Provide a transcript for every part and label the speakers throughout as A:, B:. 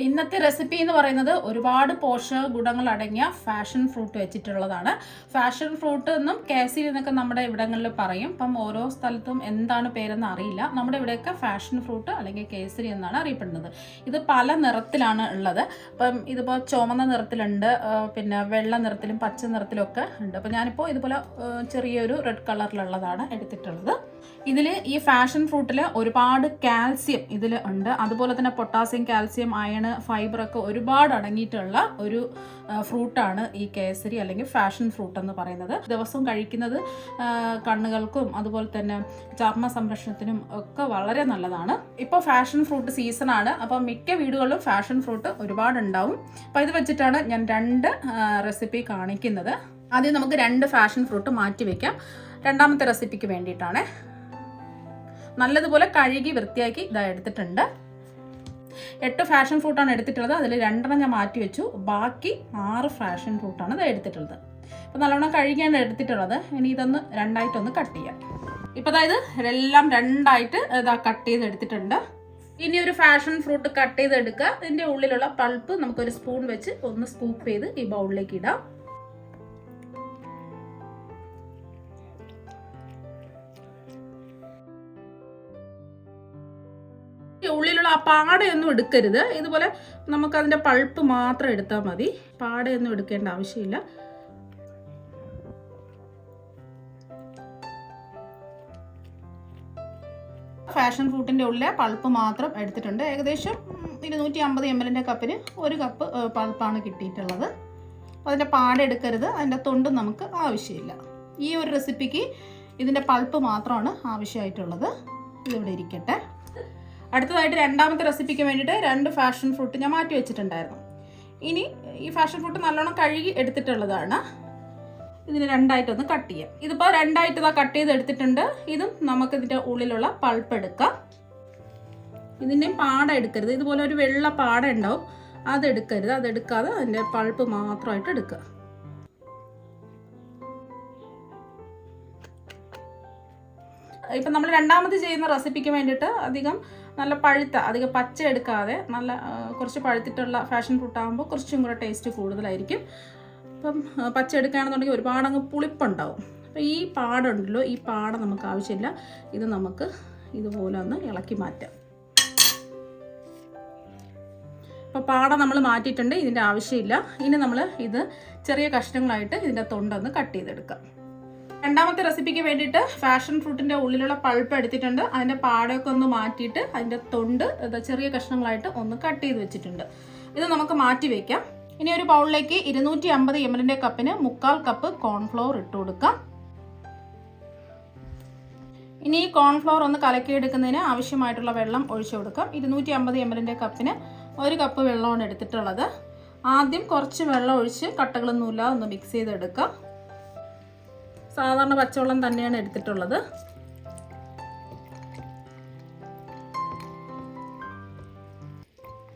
A: ഇന്നത്തെ റെസിപ്പി എന്ന് പറയുന്നത് ഒരുപാട് പോഷക ഗുണങ്ങൾ അടങ്ങിയ ഫാഷൻ ഫ്രൂട്ട് വെച്ചിട്ടുള്ളതാണ്. ഫാഷൻ ഫ്രൂട്ട് എന്നും കേസരി എന്നൊക്കെ നമ്മുടെ ഇവിടങ്ങളിൽ പറയും. അപ്പം ഓരോ സ്ഥലത്തും എന്താണ് പേരെന്ന് അറിയില്ല. നമ്മുടെ ഇവിടെയൊക്കെ ഫാഷൻ ഫ്രൂട്ട് അല്ലെങ്കിൽ കേസരി എന്നാണ് അറിയപ്പെടുന്നത്. ഇത് പല നിറത്തിലാണ് ഉള്ളത്. അപ്പം ഇതിപ്പോൾ ചുമന്ന നിറത്തിലുണ്ട് പിന്നെ വെള്ള നിറത്തിലും പച്ച നിറത്തിലും ഒക്കെ ഉണ്ട്. അപ്പം ഞാനിപ്പോൾ ഇതുപോലെ ചെറിയൊരു റെഡ് കളറിലുള്ളതാണ് എടുത്തിട്ടുള്ളത്. ഇതിൽ ഈ ഫാഷൻ ഫ്രൂട്ടിൽ ഒരുപാട് കാൽസ്യം ഇതിൽ ഉണ്ട്. അതുപോലെ തന്നെ പൊട്ടാസ്യം കാൽസ്യം അയൺ ഫൈബർ ഒക്കെ ഒരുപാട് അടങ്ങിയിട്ടുള്ള ഒരു ഫ്രൂട്ടാണ് ഈ കേസരി അല്ലെങ്കിൽ ഫാഷൻ ഫ്രൂട്ട് എന്ന് പറയുന്നത്. ദിവസവും കഴിക്കുന്നത് കണ്ണുകൾക്കും അതുപോലെ തന്നെ ചർമ്മ സംരക്ഷണത്തിനും ഒക്കെ വളരെ നല്ലതാണ്. ഇപ്പോൾ ഫാഷൻ ഫ്രൂട്ട് സീസണാണ് അപ്പോൾ മിക്ക വീടുകളിലും ഫാഷൻ ഫ്രൂട്ട് ഒരുപാട് ഉണ്ടാവും. അപ്പോൾ ഇത് വെച്ചിട്ടാണ് ഞാൻ രണ്ട് റെസിപ്പി കാണിക്കുന്നത്. ആദ്യം നമുക്ക് രണ്ട് ഫാഷൻ ഫ്രൂട്ട് മാറ്റി വയ്ക്കാം രണ്ടാമത്തെ റെസിപ്പിക്ക് വേണ്ടിയിട്ടാണ്. നല്ലതുപോലെ കഴുകി വൃത്തിയാക്കി ഇതാ എടുത്തിട്ടുണ്ട്. എട്ട് ഫാഷൻ ഫ്രൂട്ടാണ് എടുത്തിട്ടുള്ളത്. അതിൽ രണ്ടെണ്ണം ഞാൻ മാറ്റി വെച്ചു. ബാക്കി ആറ് ഫാഷൻ ഫ്രൂട്ടാണ് ഇത് എടുത്തിട്ടുള്ളത്. അപ്പോൾ നല്ലവണ്ണം കഴുകിയാണ് എടുത്തിട്ടുള്ളത്. ഇനി ഇതൊന്ന് രണ്ടായിട്ടൊന്ന് കട്ട് ചെയ്യാം. ഇപ്പോൾ അതായത് എല്ലാം രണ്ടായിട്ട് ഇതാ കട്ട് ചെയ്ത് എടുത്തിട്ടുണ്ട്. ഇനി ഒരു ഫാഷൻ ഫ്രൂട്ട് കട്ട് ചെയ്ത് എടുക്കുക ഇതിന്റെ ഉള്ളിലുള്ള പൾപ്പ് നമുക്കൊരു സ്പൂൺ വെച്ച് ഒന്ന് സ്കൂപ്പ് ചെയ്ത് ഈ ബൗളിലേക്ക് ഇടാം. പാടയൊന്നും എടുക്കരുത്. ഇതുപോലെ നമുക്ക് അതിന്റെ പൾപ്പ് മാത്രം എടുത്താൽ മതി. പാടയൊന്നും എടുക്കേണ്ട ആവശ്യമില്ല. ഫാഷൻ ഫ്രൂട്ടിന്റെ ഉള്ളിലെ പൾപ്പ് മാത്രം എടുത്തിട്ടുണ്ട്. ഏകദേശം ഇരുന്നൂറ്റി അമ്പത് എം എല്ലിന്റെ കപ്പിന് ഒരു കപ്പ് പൾപ്പാണ് കിട്ടിയിട്ടുള്ളത്. അപ്പോൾ അതിന്റെ പാടെടുക്കരുത് അതിന്റെ തൊണ്ടും നമുക്ക് ആവശ്യമില്ല. ഈ ഒരു റെസിപ്പിക്ക് ഇതിന്റെ പൾപ്പ് മാത്രമാണ് ആവശ്യമായിട്ടുള്ളത്. ഇതിവിടെ ഇരിക്കട്ടെ. അടുത്തതായിട്ട് രണ്ടാമത്തെ റെസിപ്പിക്ക് വേണ്ടിയിട്ട് രണ്ട് ഫാഷൻ ഫ്രൂട്ട് ഞാൻ മാറ്റി വെച്ചിട്ടുണ്ടായിരുന്നു. ഇനി ഈ ഫാഷൻ ഫ്രൂട്ട് നല്ലോണം കഴുകി എടുത്തിട്ടുള്ളതാണ്. ഇതിന് രണ്ടായിട്ടൊന്ന് കട്ട് ചെയ്യാം. ഇതിപ്പോൾ രണ്ടായിട്ട് ഇതാ കട്ട് ചെയ്ത് എടുത്തിട്ടുണ്ട്. ഇതും നമുക്ക് ഇതിന്റെ ഉള്ളിലുള്ള പൾപ്പ് എടുക്കാം. ഇതിന്റെ പാട എടുക്കരുത്. ഇതുപോലെ ഒരു വെള്ള പാട ഉണ്ടാവും. അതെടുക്കരുത് അതെടുക്കാതെ അതിന്റെ പൾപ്പ് മാത്രമായിട്ട് എടുക്കുക. ഇപ്പം നമ്മൾ രണ്ടാമത് ചെയ്യുന്ന റെസിപ്പിക്ക് വേണ്ടിയിട്ട് അധികം നല്ല പഴുത്ത അധികം പച്ച എടുക്കാതെ നല്ല കുറച്ച് പഴുത്തിട്ടുള്ള ഫാഷൻ ഫ്രൂട്ട് ആകുമ്പോൾ കുറച്ചും കൂടെ ടേസ്റ്റ് കൂടുതലായിരിക്കും. അപ്പം പച്ച എടുക്കുകയാണെന്നുണ്ടെങ്കിൽ ഒരുപാട് അങ്ങ് പുളിപ്പുണ്ടാവും. അപ്പോൾ ഈ പാടുണ്ടല്ലോ ഈ പാട നമുക്ക് ആവശ്യമില്ല. ഇത് നമുക്ക് ഇതുപോലെ ഒന്ന് ഇളക്കി മാറ്റാം. അപ്പോൾ പാട നമ്മൾ മാറ്റിയിട്ടുണ്ട് ഇതിന്റെ ആവശ്യമില്ല. ഇനി നമ്മൾ ഇത് ചെറിയ കഷ്ണങ്ങളായിട്ട് ഇതിന്റെ തൊണ്ടൊന്ന് കട്ട് ചെയ്തെടുക്കാം. രണ്ടാമത്തെ റെസിപ്പിക്ക് വേണ്ടിയിട്ട് ഫാഷൻ ഫ്രൂട്ടിന്റെ ഉള്ളിലുള്ള പൾപ്പ് എടുത്തിട്ടുണ്ട്. അതിന്റെ പാടയൊക്കെ ഒന്ന് മാറ്റിയിട്ട് അതിന്റെ തൊണ്ട് ചെറിയ കഷ്ണങ്ങളായിട്ട് ഒന്ന് കട്ട് ചെയ്ത് വെച്ചിട്ടുണ്ട്. ഇത് നമുക്ക് മാറ്റി വയ്ക്കാം ഇനി ഒരു ബൗളിലേക്ക് ഇരുന്നൂറ്റി അമ്പത് എം എല്ലിന്റെ കപ്പിന് മുക്കാൽ കപ്പ് കോൺഫ്ലവർ ഇട്ട് കൊടുക്കാം. ഇനി ഈ കോൺഫ്ലവർ ഒന്ന് കലക്കിയെടുക്കുന്നതിന് ആവശ്യമായിട്ടുള്ള വെള്ളം ഒഴിച്ചു കൊടുക്കാം. ഇരുന്നൂറ്റി അമ്പത് എം എല്ലിന്റെ കപ്പിന് ഒരു കപ്പ് വെള്ളമാണ് എടുത്തിട്ടുള്ളത്. ആദ്യം കുറച്ച് വെള്ളം ഒഴിച്ച് കട്ടകളൊന്നുമില്ലാതെ ഒന്ന് മിക്സ് ചെയ്തെടുക്കാം. സാധാരണ പച്ചവെള്ളം തന്നെയാണ് എടുത്തിട്ടുള്ളത്.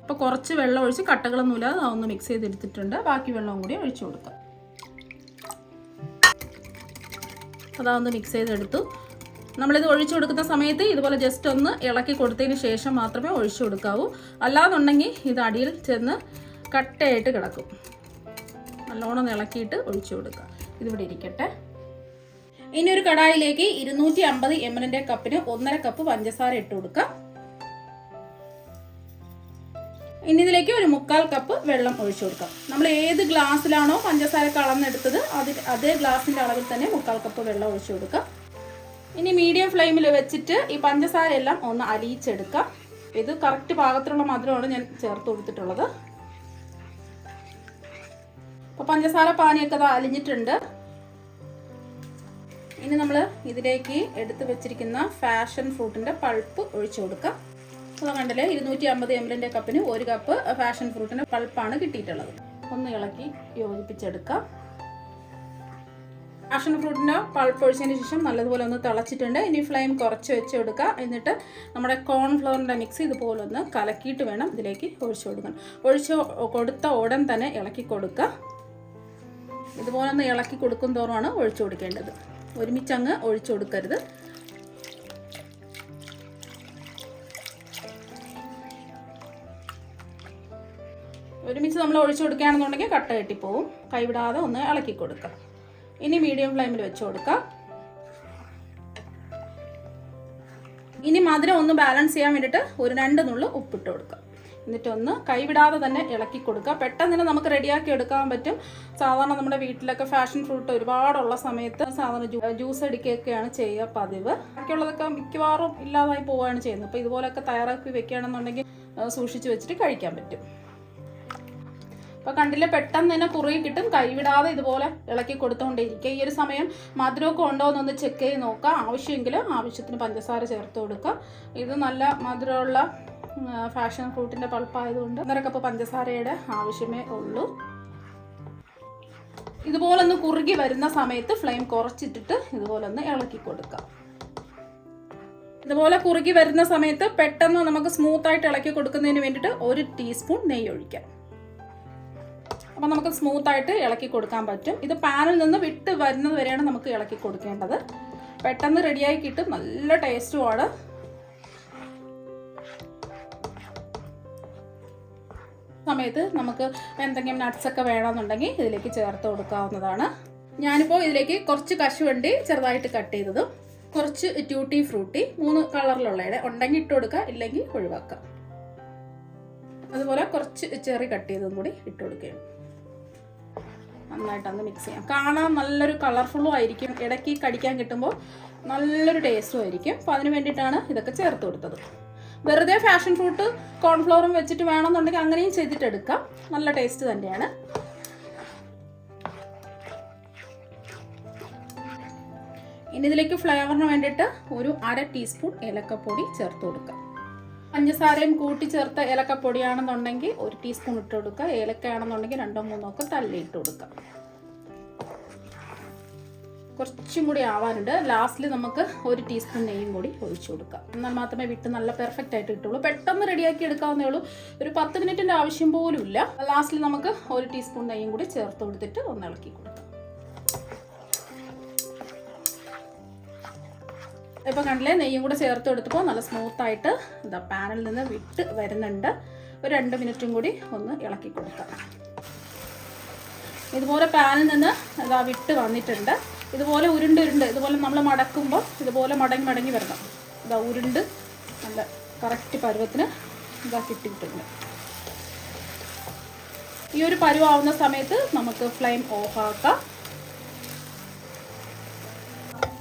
A: അപ്പോൾ കുറച്ച് വെള്ളം ഒഴിച്ച് കട്ടകളൊന്നുമില്ലാതെ ഒന്ന് മിക്സ് ചെയ്തെടുത്തിട്ടുണ്ട്. ബാക്കി വെള്ളവും കൂടി ഒഴിച്ചു കൊടുക്കാം. അതാ ഒന്ന് മിക്സ് ചെയ്തെടുത്തു. നമ്മളിത് ഒഴിച്ചു കൊടുക്കുന്ന സമയത്ത് ഇതുപോലെ ജസ്റ്റ് ഒന്ന് ഇളക്കി കൊടുത്തതിന് ശേഷം മാത്രമേ ഒഴിച്ചു കൊടുക്കാവൂ. അല്ലാന്നുണ്ടെങ്കിൽ ഇത് അടിയിൽ ചെന്ന് കട്ടയായിട്ട് കിടക്കും. നല്ലോണം ഇളക്കിയിട്ട് ഒഴിച്ചു കൊടുക്കുക ഇതിവിടെ ഇരിക്കട്ടെ. ഇനി ഒരു കടായിലേക്ക് ഇരുന്നൂറ്റി അമ്പത് എം എല്ലിന്റെ കപ്പിന് ഒന്നര കപ്പ് പഞ്ചസാര ഇട്ട് കൊടുക്കാം. ഇനി ഇതിലേക്ക് ഒരു മുക്കാൽ കപ്പ് വെള്ളം ഒഴിച്ചു കൊടുക്കാം. നമ്മൾ ഏത് ഗ്ലാസ്സിലാണോ പഞ്ചസാര കളന്നെടുത്തത് അതിൽ അതേ ഗ്ലാസിന്റെ അളവിൽ തന്നെ മുക്കാൽ കപ്പ് വെള്ളം ഒഴിച്ചു കൊടുക്കാം. ഇനി മീഡിയം ഫ്ലെയിമിൽ വെച്ചിട്ട് ഈ പഞ്ചസാര എല്ലാം ഒന്ന് അലിയിച്ചെടുക്കാം. ഇത് കറക്റ്റ് പാകത്തിലുള്ള മധുരമാണ് ഞാൻ ചേർത്ത് കൊടുത്തിട്ടുള്ളത്. അപ്പോൾ പഞ്ചസാര പാനിയൊക്കെ അത് അലിഞ്ഞിട്ടുണ്ട്. ഇനി നമ്മൾ ഇതിലേക്ക് എടുത്തു വെച്ചിരിക്കുന്ന ഫാഷൻ ഫ്രൂട്ടിന്റെ പൾപ്പ് ഒഴിച്ചു കൊടുക്കാം. അപ്പോൾ കണ്ടല്ലേ ഇരുന്നൂറ്റി അമ്പത് എം എല്ലിന്റെ കപ്പിന് ഒരു കപ്പ് ഫാഷൻ ഫ്രൂട്ടിന്റെ പൾപ്പാണ് കിട്ടിയിട്ടുള്ളത്. ഒന്ന് ഇളക്കി യോജിപ്പിച്ചെടുക്കാം. ഫാഷൻ ഫ്രൂട്ടിന്റെ പൾപ്പ് ഒഴിച്ചതിന് ശേഷം നല്ലതുപോലെ ഒന്ന് തിളച്ചിട്ടുണ്ട്. ഇനി ഫ്ലെയിം കുറച്ച് വെച്ച് കൊടുക്കുക. എന്നിട്ട് നമ്മുടെ കോൺഫ്ലവറിന്റെ മിക്സ് ഇതുപോലെ ഒന്ന് കലക്കിയിട്ട് വേണം ഇതിലേക്ക് ഒഴിച്ചു കൊടുക്കണം ഒഴിച്ച് കൊടുത്ത ഉടൻ തന്നെ ഇളക്കി കൊടുക്കുക. ഇതുപോലെ ഒന്ന് ഇളക്കി കൊടുക്കും തോറുമാണ് ഒഴിച്ചു കൊടുക്കേണ്ടത്. ഒരുമിച്ചങ്ങ് ഒഴിച്ചു കൊടുക്കരുത്. ഒരുമിച്ച് നമ്മൾ ഒഴിച്ചു കൊടുക്കുകയാണെന്നുണ്ടെങ്കിൽ കട്ട കെട്ടിപ്പോവും. കൈവിടാതെ ഒന്ന് ഇളക്കി കൊടുക്കുക ഇനി മീഡിയം ഫ്ലെയിമിൽ വെച്ച് കൊടുക്കുക ഇനി മധുരം ഒന്ന് ബാലൻസ് ചെയ്യാൻ വേണ്ടിയിട്ട് ഒരു രണ്ട് നുള്ളു ഉപ്പിട്ട് കൊടുക്കുക എന്നിട്ടൊന്ന് കൈവിടാതെ തന്നെ ഇളക്കി കൊടുക്കുക. പെട്ടെന്ന് നമുക്ക് റെഡിയാക്കി എടുക്കാൻ പറ്റും. സാധാരണ നമ്മുടെ വീട്ടിലൊക്കെ ഫാഷൻ ഫ്രൂട്ട് ഒരുപാടുള്ള സമയത്ത് സാധാരണ ജ്യൂസ് അടിക്കുകയൊക്കെയാണ് ചെയ്യുക പതിവ്. ബാക്കിയുള്ളതൊക്കെ മിക്കവാറും ഇല്ലാതായി പോവുകയാണ് ചെയ്യുന്നത്. അപ്പോൾ ഇതുപോലെയൊക്കെ തയ്യാറാക്കി വെക്കുകയാണെന്നുണ്ടെങ്കിൽ സൂക്ഷിച്ച് വെച്ചിട്ട് കഴിക്കാൻ പറ്റും. അപ്പോൾ കണ്ടില്ല പെട്ടെന്ന് തന്നെ കുറുകി കിട്ടും. കൈവിടാതെ ഇതുപോലെ ഇളക്കി കൊടുത്തുകൊണ്ടേയിരിക്കുക. ഈ ഒരു സമയം മധുരമൊക്കെ ഉണ്ടോ എന്നൊന്ന് ചെക്ക് ചെയ്ത് നോക്കുക. ആവശ്യമെങ്കിൽ ആവശ്യത്തിന് പഞ്ചസാര ചേർത്ത് കൊടുക്കുക. ഇത് നല്ല മധുരമുള്ള ഫാഷൻ ഫ്രൂട്ടിന്റെ പൾപ്പായതുകൊണ്ട് ഒന്നര കപ്പ് പഞ്ചസാരയുടെ ആവശ്യമേ ഉള്ളൂ. ഇതുപോലെ ഒന്ന് കുറുകി വരുന്ന സമയത്ത് ഫ്ലെയിം കുറച്ചിട്ടിട്ട് ഇതുപോലെ ഒന്ന് ഇളക്കി കൊടുക്കാം. ഇതുപോലെ കുറുകി വരുന്ന സമയത്ത് പെട്ടെന്ന് നമുക്ക് സ്മൂത്തായിട്ട് ഇളക്കി കൊടുക്കുന്നതിന് വേണ്ടിയിട്ട് ഒരു ടീസ്പൂൺ നെയ്യ് ഒഴിക്കാം. അപ്പം നമുക്ക് സ്മൂത്ത് ആയിട്ട് ഇളക്കി കൊടുക്കാൻ പറ്റും. ഇത് പാനിൽ നിന്ന് വിട്ട് വരുന്നത് വരെയാണ് നമുക്ക് ഇളക്കി കൊടുക്കേണ്ടത്. പെട്ടെന്ന് റെഡിയായി കിട്ടും. നല്ല ടേസ്റ്റുമാണ് സമയത്ത് നമുക്ക് എന്തെങ്കിലും നട്ട്സൊക്കെ വേണമെന്നുണ്ടെങ്കിൽ ഇതിലേക്ക് ചേർത്ത് കൊടുക്കാവുന്നതാണ്. ഞാനിപ്പോൾ ഇതിലേക്ക് കുറച്ച് കശുവണ്ടി ചെറുതായിട്ട് കട്ട് ചെയ്തതും കുറച്ച് ട്യൂട്ടി ഫ്രൂട്ടി മൂന്ന് കളറിലുള്ളയുടെ ഉണ്ടെങ്കിൽ ഇട്ട് കൊടുക്കുക ഇല്ലെങ്കിൽ ഒഴിവാക്കുക. അതുപോലെ കുറച്ച് ചെറി കട്ട് ചെയ്തതും കൂടി ഇട്ട് കൊടുക്കുകയാണ് നന്നായിട്ട് ഒന്ന് മിക്സ് ചെയ്യാം. കാണാൻ നല്ലൊരു കളർഫുള്ളും ആയിരിക്കും. ഇടയ്ക്ക് കടിക്കാൻ കിട്ടുമ്പോൾ നല്ലൊരു ടേസ്റ്റും ആയിരിക്കും. അപ്പോൾ അതിന് വേണ്ടിയിട്ടാണ് ഇതൊക്കെ ചേർത്ത് കൊടുത്തത്. വെറുതെ ഫാഷൻ ഫ്രൂട്ട് കോൺഫ്ലവറും വെച്ചിട്ട് വേണമെന്നുണ്ടെങ്കിൽ അങ്ങനെയും ചെയ്തിട്ട് എടുക്കാം നല്ല ടേസ്റ്റ് തന്നെയാണ്. ഇനി ഇതിലേക്ക് ഫ്ലേവറിന് വേണ്ടിയിട്ട് ഒരു അര ടീസ്പൂൺ ഏലക്കപ്പൊടി ചേർത്ത് കൊടുക്കാം. പഞ്ചസാരയും കൂട്ടി ചേർത്ത ഏലക്കപ്പൊടിയാണെന്നുണ്ടെങ്കിൽ ഒരു ടീസ്പൂൺ ഇട്ട് കൊടുക്കുക. ഏലക്കയാണെന്നുണ്ടെങ്കിൽ രണ്ടോ മൂന്നോ ഒക്കെ തള്ളി ഇട്ട് കൊടുക്കുക. കുറച്ചും കൂടി ആവാനുണ്ട്. ലാസ്റ്റിൽ നമുക്ക് ഒരു ടീസ്പൂൺ നെയ്യും കൂടി ഒഴിച്ചു കൊടുക്കാം. എന്നാൽ മാത്രമേ വിട്ട് നല്ല പെർഫെക്റ്റ് ആയിട്ട് കിട്ടുള്ളൂ. പെട്ടെന്ന് റെഡിയാക്കി എടുക്കാവുന്നേ ഉള്ളൂ. ഒരു പത്ത് മിനിറ്റിന്റെ ആവശ്യം പോലും ഇല്ല. ലാസ്റ്റിൽ നമുക്ക് ഒരു ടീസ്പൂൺ നെയ്യും കൂടി ചേർത്ത് കൊടുത്തിട്ട് ഒന്ന് ഇളക്കി കൊടുക്കാം. ഇപ്പോൾ കണ്ടില്ലേ? നെയ്യും കൂടെ ചേർത്ത് കൊടുത്തപ്പോൾ നല്ല സ്മൂത്തായിട്ട് എന്താ പാനിൽ നിന്ന് വിട്ട് വരുന്നുണ്ട്. ഒരു രണ്ട് മിനിറ്റും കൂടി ഒന്ന് ഇളക്കി കൊടുക്കാം. ഇതുപോലെ പാനിൽ നിന്ന് ഇതാ വിട്ട് വന്നിട്ടുണ്ട്. ഇതുപോലെ ഉരുണ്ട് ഉരുണ്ട് ഇതുപോലെ നമ്മൾ മടക്കുമ്പോൾ ഇതുപോലെ മടങ്ങി മടങ്ങി വരണം. ഇതാ ഉരുണ്ട് നല്ല കറക്റ്റ് പരുവത്തിന് ഇതാ കിട്ടിയിട്ടുണ്ട്. ഈ ഒരു പരുവാവുന്ന സമയത്ത് നമുക്ക് ഫ്ലെയിം ഓഫാക്കാം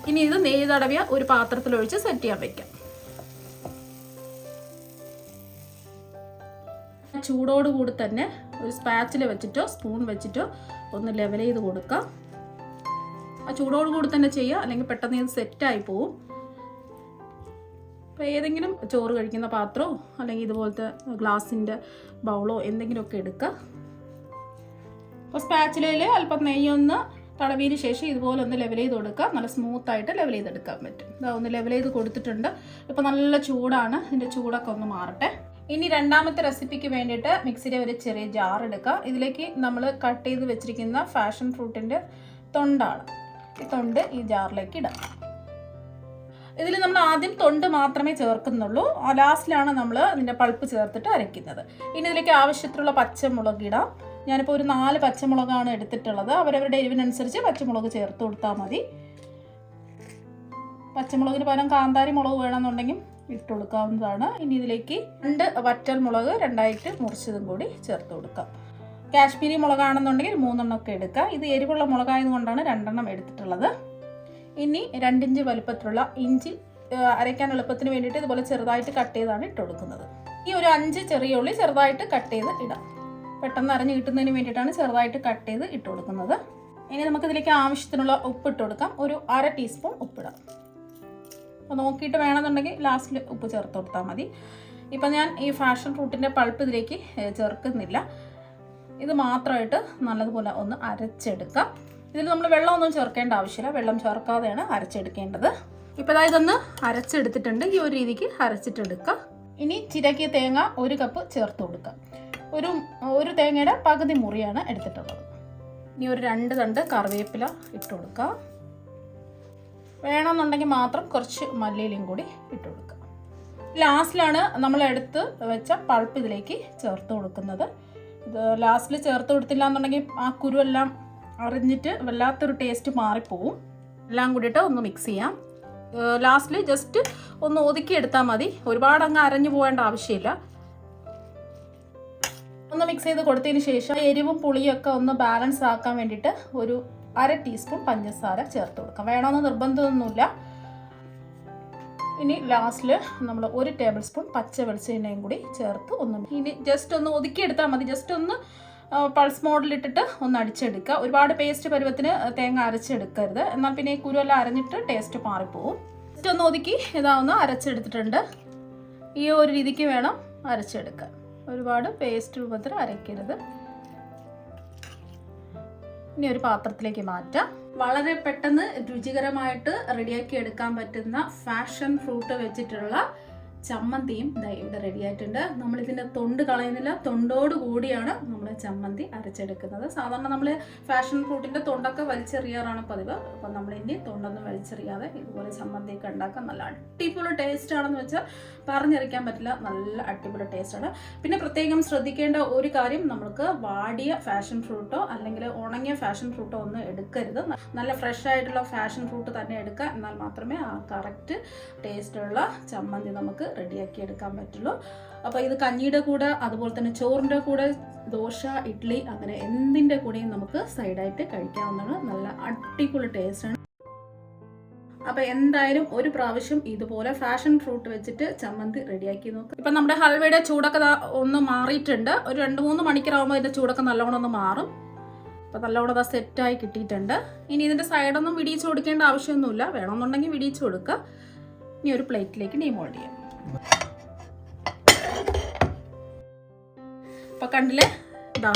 A: ഇനി ഇത് നെയ്യ് തടവിയ ഒരു പാത്രത്തിൽ ഒഴിച്ച് സെറ്റ് ചെയ്യാൻ വെക്കാം. ചൂടോടുകൂടി തന്നെ ഒരു സ്പാച്ചിൽ വെച്ചിട്ടോ സ്പൂൺ വെച്ചിട്ടോ ഒന്ന് ലെവൽ ചെയ്ത് കൊടുക്കാം. ആ ചൂടോട് കൂടി തന്നെ ചെയ്യുക അല്ലെങ്കിൽ പെട്ടെന്ന് ഇത് സെറ്റായി പോവും. അപ്പോൾ ഏതെങ്കിലും ചോറ് കഴിക്കുന്ന പാത്രമോ അല്ലെങ്കിൽ ഇതുപോലത്തെ ഗ്ലാസിന്റെ ബൗളോ എന്തെങ്കിലുമൊക്കെ എടുക്കുക. അപ്പോൾ സ്പാച്ചിലയിൽ അല്പം നെയ്യൊന്ന് തടവിയതിന് ശേഷം ഇതുപോലെ ഒന്ന് ലെവൽ ചെയ്ത് കൊടുക്കുക. നല്ല സ്മൂത്ത് ആയിട്ട് ലെവൽ ചെയ്തെടുക്കാൻ പറ്റും. ഇതാ ഒന്ന് ലെവൽ ചെയ്ത് കൊടുത്തിട്ടുണ്ട്. ഇപ്പോൾ നല്ല ചൂടാണ്. ഇതിന്റെ ചൂടൊക്കെ ഒന്ന് മാറട്ടെ. ഇനി രണ്ടാമത്തെ റെസിപ്പിക്ക് വേണ്ടിയിട്ട് മിക്സിയിലെ ഒരു ചെറിയ ജാർ എടുക്കുക. ഇതിലേക്ക് നമ്മൾ കട്ട് ചെയ്ത് വെച്ചിരിക്കുന്ന ഫാഷൻ ഫ്രൂട്ടിന്റെ തൊണ്ടാണ്. ഈ തൊണ്ട് ഈ ജാറിലേക്ക് ഇടാം. ഇതിൽ നമ്മൾ ആദ്യം തൊണ്ട് മാത്രമേ ചേർക്കുന്നുള്ളൂ. ലാസ്റ്റിലാണ് നമ്മൾ ഇതിന്റെ പൾപ്പ് ചേർത്തിട്ട് അരയ്ക്കുന്നത്. ഇനി ഇതിലേക്ക് ആവശ്യത്തിലുള്ള പച്ചമുളക് ഇടാം. ഞാനിപ്പോൾ ഒരു നാല് പച്ചമുളകാണ് എടുത്തിട്ടുള്ളത്. അവരവരുടെ എരിവിനനുസരിച്ച് പച്ചമുളക് ചേർത്ത് കൊടുത്താൽ മതി. പച്ചമുളകിന് പകരം കാന്താരി മുളക് വേണമെന്നുണ്ടെങ്കിൽ ഇട്ട് കൊടുക്കാവുന്നതാണ്. ഇനി ഇതിലേക്ക് രണ്ട് വറ്റൽ മുളക് രണ്ടായിട്ട് മുറിച്ചതും കൂടി ചേർത്ത് കൊടുക്കാം. കാശ്മീരി മുളകാണെന്നുണ്ടെങ്കിൽ മൂന്നെണ്ണം ഒക്കെ എടുക്കുക. ഇത് എരിവുള്ള മുളകായത് കൊണ്ടാണ് രണ്ടെണ്ണം എടുത്തിട്ടുള്ളത്. ഇനി രണ്ടിഞ്ച് വലുപ്പത്തിലുള്ള ഇഞ്ചി അരയ്ക്കാൻ എളുപ്പത്തിന് വേണ്ടിയിട്ട് ഇതുപോലെ ചെറുതായിട്ട് കട്ട് ചെയ്താണ് ഇട്ട് കൊടുക്കുന്നത്. ഈ ഒരു അഞ്ച് ചെറിയ ഉള്ളി ചെറുതായിട്ട് കട്ട് ചെയ്ത് ഇടാം. പെട്ടെന്ന് അരഞ്ഞ് കിട്ടുന്നതിന് വേണ്ടിയിട്ടാണ് ചെറുതായിട്ട് കട്ട് ചെയ്ത് ഇട്ട് കൊടുക്കുന്നത്. ഇനി നമുക്ക് ഇതിലേക്ക് ആവശ്യത്തിനുള്ള ഉപ്പ് ഇട്ട് കൊടുക്കാം. ഒരു അര ടീസ്പൂൺ ഉപ്പിടാം. അപ്പോൾ നോക്കിയിട്ട് വേണമെന്നുണ്ടെങ്കിൽ ലാസ്റ്റിൽ ഉപ്പ് ചേർത്ത് കൊടുത്താൽ മതി. ഇപ്പം ഞാൻ ഈ ഫാഷൻ ഫ്രൂട്ടിന്റെ പൾപ്പ് ഇതിലേക്ക് ചേർക്കുന്നില്ല. ഇത് മാത്രമായിട്ട് നല്ലതുപോലെ ഒന്ന് അരച്ചെടുക്കാം. ഇതിൽ നമ്മൾ വെള്ളമൊന്നും ചേർക്കേണ്ട ആവശ്യമില്ല. വെള്ളം ചേർക്കാതെയാണ് അരച്ചെടുക്കേണ്ടത്. ഇപ്പോൾ അതായത് ഇതൊന്ന് അരച്ചെടുത്തിട്ടുണ്ട്. ഈ ഒരു രീതിക്ക് അരച്ചിട്ടെടുക്കുക ഇനി ചിരക്കിയ തേങ്ങ ഒരു കപ്പ് ചേർത്ത് കൊടുക്കാം. ഒരു ഒരു തേങ്ങയുടെ പകുതി മുറിയാണ് എടുത്തിട്ടുള്ളത്. ഇനി ഒരു രണ്ട് തണ്ട് കറിവേപ്പില ഇട്ട് കൊടുക്കുക വേണമെന്നുണ്ടെങ്കിൽ മാത്രം കുറച്ച് മല്ലിയിലയും കൂടി ഇട്ട് കൊടുക്കുക ലാസ്റ്റിലാണ് നമ്മൾ എടുത്ത് വെച്ച പൾപ്പ് ഇതിലേക്ക് ചേർത്ത് കൊടുക്കുന്നത്. ഇത് ലാസ്റ്റിൽ ചേർത്ത് കൊടുത്തില്ല എന്നുണ്ടെങ്കിൽ ആ കുരുവെല്ലാം അറിഞ്ഞിട്ട് വല്ലാത്തൊരു ടേസ്റ്റ് മാറിപ്പോവും. എല്ലാം കൂടിയിട്ട് ഒന്ന് മിക്സ് ചെയ്യാം. ലാസ്റ്റിൽ ജസ്റ്റ് ഒന്ന് ഒതുക്കി എടുത്താൽ മതി. ഒരുപാട് അങ്ങ് അരഞ്ഞു പോകേണ്ട ആവശ്യമില്ല. ഒന്ന് മിക്സ് ചെയ്ത് കൊടുത്തതിന് ശേഷം എരിവും പുളിയൊക്കെ ഒന്ന് ബാലൻസ് ആക്കാൻ വേണ്ടിയിട്ട് ഒരു അര ടീസ്പൂൺ പഞ്ചസാര ചേർത്ത് കൊടുക്കാം. വേണമെന്ന് നിർബന്ധമൊന്നുമില്ല. ഇനി ലാസ്റ്റിൽ നമ്മൾ ഒരു ടേബിൾ സ്പൂൺ പച്ച വെളിച്ചെണ്ണയും കൂടി ചേർത്ത് ഒന്ന് ഇനി ജസ്റ്റ് ഒന്ന് ഒതുക്കിയെടുത്താൽ മതി. ജസ്റ്റ് ഒന്ന് പൾസ് മോഡലിട്ടിട്ട് ഒന്ന് അടിച്ചെടുക്കുക ഒരുപാട് പേസ്റ്റ് പരുവത്തിന് തേങ്ങ അരച്ചെടുക്കരുത്. എന്നാൽ പിന്നെ ഈ കുരുവെല്ലാം അരഞ്ഞിട്ട് ടേസ്റ്റ് മാറിപ്പോവും. ജസ്റ്റ് ഒന്ന് ഒതുക്കി ഇതാവുന്ന അരച്ചെടുത്തിട്ടുണ്ട്. ഈ ഒരു രീതിക്ക് വേണം അരച്ചെടുക്കുക ഒരുപാട് പേസ്റ്റ് രൂപത്തിൽ അരയ്ക്കരുത്. ഇനി ഒരു പാത്രത്തിലേക്ക് മാറ്റാം. വളരെ പെട്ടെന്ന് രുചികരമായിട്ട് റെഡിയാക്കി എടുക്കാൻ പറ്റുന്ന ഫാഷൻ ഫ്രൂട്ട് വെച്ചിട്ടുള്ള ചമ്മന്തിയും ദാ ഇവിടെ റെഡി ആയിട്ടുണ്ട്. നമ്മൾ ഇതിന്റെ തൊണ്ട് കളയുന്നില്ല തൊണ്ടോട് കൂടിയാണ് നമ്മൾ ചമ്മന്തി അരച്ചെടുക്കുന്നത്. സാധാരണ നമ്മൾ ഫാഷൻ ഫ്രൂട്ടിന്റെ തൊണ്ടൊക്കെ വലിച്ചെറിയാറാണ് പതിവ്. അപ്പം ഇനി തൊണ്ടൊന്നും വലിച്ചെറിയാതെ ഇതുപോലെ ചമ്മന്തിയൊക്കെ ഉണ്ടാക്കാൻ നല്ല അടിപൊളി ടേസ്റ്റ് ആണെന്ന് വെച്ചാൽ പറഞ്ഞറിയിക്കാൻ പറ്റില്ല. നല്ല അടിപൊളി ടേസ്റ്റാണ് പിന്നെ പ്രത്യേകം ശ്രദ്ധിക്കേണ്ട ഒരു കാര്യം നമുക്ക് വാടിയ ഫാഷൻ ഫ്രൂട്ടോ അല്ലെങ്കിൽ ഉണങ്ങിയ ഫാഷൻ ഫ്രൂട്ടോ ഒന്നും എടുക്കരുത്. നല്ല ഫ്രഷ് ആയിട്ടുള്ള ഫാഷൻ ഫ്രൂട്ട് തന്നെ എടുക്കുക. എന്നാൽ മാത്രമേ ആ കറക്റ്റ് ടേസ്റ്റുള്ള ചമ്മന്തി നമുക്ക് റെഡിയാക്കി എടുക്കാൻ പറ്റുള്ളൂ. അപ്പോൾ ഇത് കഞ്ഞിയുടെ കൂടെ അതുപോലെ തന്നെ ചോറിന്റെ കൂടെ ദോശ ഇഡ്ഡലി അങ്ങനെ എന്തിന്റെ കൂടെയും നമുക്ക് സൈഡായിട്ട് കഴിക്കാവുന്നതാണ്. നല്ല അടിപൊളി ടേസ്റ്റാണ് അപ്പൊ എന്തായാലും ഒരു പ്രാവശ്യം ഇതുപോലെ ഫാഷൻ ഫ്രൂട്ട് വെച്ചിട്ട് ചമ്മന്തി റെഡിയാക്കി നോക്കാം. ഇപ്പൊ നമ്മുടെ ഹൽവയുടെ ചൂടൊക്കെ ഒന്ന് മാറിയിട്ടുണ്ട്. ഒരു രണ്ട് മൂന്ന് മണിക്കൂറാകുമ്പോൾ ഇതിന്റെ ചൂടൊക്കെ നല്ലോണം ഒന്ന് മാറും. അപ്പൊ നല്ലോണം അത് സെറ്റായി കിട്ടിയിട്ടുണ്ട്. ഇനി ഇതിന്റെ സൈഡൊന്നും വിടിയിച്ച് കൊടുക്കേണ്ട ആവശ്യമൊന്നുമില്ല. വേണമെന്നുണ്ടെങ്കിൽ വിടിയിച്ച് കൊടുക്കുക. ഇനി ഒരു പ്ലേറ്റിലേക്ക് നീ ഡീമോൾഡ് ചെയ്യാം. ഇപ്പൊ കണ്ടില്ലേ? ഇതാ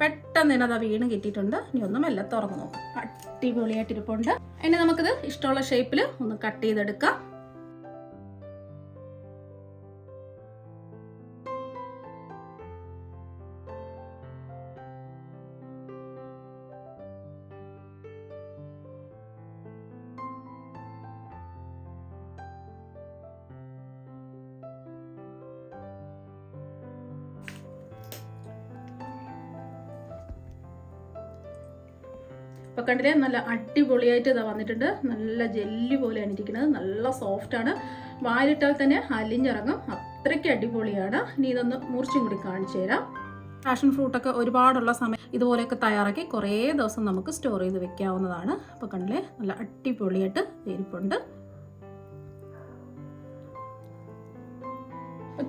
A: പെട്ടെന്ന് തന്നെ അതാ വീണ് കിട്ടിയിട്ടുണ്ട്. ഇനി ഒന്നും മെല്ലെ തുറന്നു നോക്കാം. അടിപൊളിയായിട്ട് ഇരിപ്പുണ്ട് ഇനി നമുക്കിത് ഇഷ്ടമുള്ള ഷേപ്പിൽ ഒന്ന് കട്ട് ചെയ്തെടുക്കാം. ഇപ്പൊ കണ്ടില്ലേ നല്ല അടിപൊളിയായിട്ട് ഇതാ വന്നിട്ടുണ്ട്. നല്ല ജെല്ലി പോലെയാണ് ഇരിക്കുന്നത്. നല്ല സോഫ്റ്റ് ആണ്. വായിലിട്ടാൽ തന്നെ അലിഞ്ഞിറങ്ങും. അത്രയ്ക്ക് അടിപൊളിയാണ്. ഇനി ഇതൊന്ന് മുറിച്ചും കൂടി കാണിച്ചു തരാം. പാഷൻ ഫ്രൂട്ടൊക്കെ ഒരുപാടുള്ള സമയം ഇതുപോലെയൊക്കെ തയ്യാറാക്കി കുറേ ദിവസം നമുക്ക് സ്റ്റോർ ചെയ്ത് വെക്കാവുന്നതാണ്. അപ്പോൾ കണ്ടില്ലേ നല്ല അടിപൊളിയായിട്ട് ഇരിപ്പുണ്ട്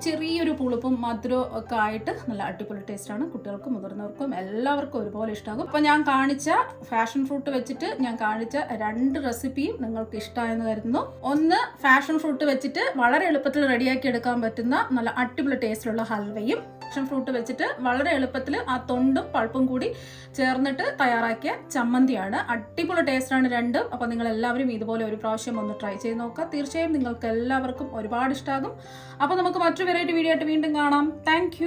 A: ചെറിയൊരു പുളിപ്പും മധുരവും ഒക്കെ ആയിട്ട് നല്ല അടിപൊളി ടേസ്റ്റാണ് കുട്ടികൾക്കും മുതിർന്നവർക്കും എല്ലാവർക്കും ഒരുപോലെ ഇഷ്ടമാകും അപ്പോൾ ഞാൻ കാണിച്ച ഫാഷൻ ഫ്രൂട്ട് വെച്ചിട്ട് ഞാൻ കാണിച്ച രണ്ട് റെസിപ്പിയും നിങ്ങൾക്ക് ഇഷ്ടമായെന്ന് കരുതുന്നു. ഒന്ന് ഫാഷൻ ഫ്രൂട്ട് വെച്ചിട്ട് വളരെ എളുപ്പത്തിൽ റെഡിയാക്കി എടുക്കാൻ പറ്റുന്ന നല്ല അടിപൊളി ടേസ്റ്റിലുള്ള ഹൽവയും ഫാഷൻ ഫ്രൂട്ട് വെച്ചിട്ട് വളരെ എളുപ്പത്തിൽ ആ തൊണ്ടും പൾപ്പും കൂടി ചേർന്നിട്ട് തയ്യാറാക്കിയ ചമ്മന്തിയാണ്. അടിപൊളി ടേസ്റ്റാണ് രണ്ടും. അപ്പോൾ നിങ്ങൾ എല്ലാവരും ഇതുപോലെ ഒരു പ്രാവശ്യം ഒന്ന് ട്രൈ ചെയ്ത് നോക്കുക. തീർച്ചയായും നിങ്ങൾക്ക് എല്ലാവർക്കും ഒരുപാട് ഇഷ്ടമാകും അപ്പോൾ നമുക്ക് മറ്റൊരു വെറൈറ്റി വീഡിയോ ആയിട്ട് വീണ്ടും കാണാം. താങ്ക്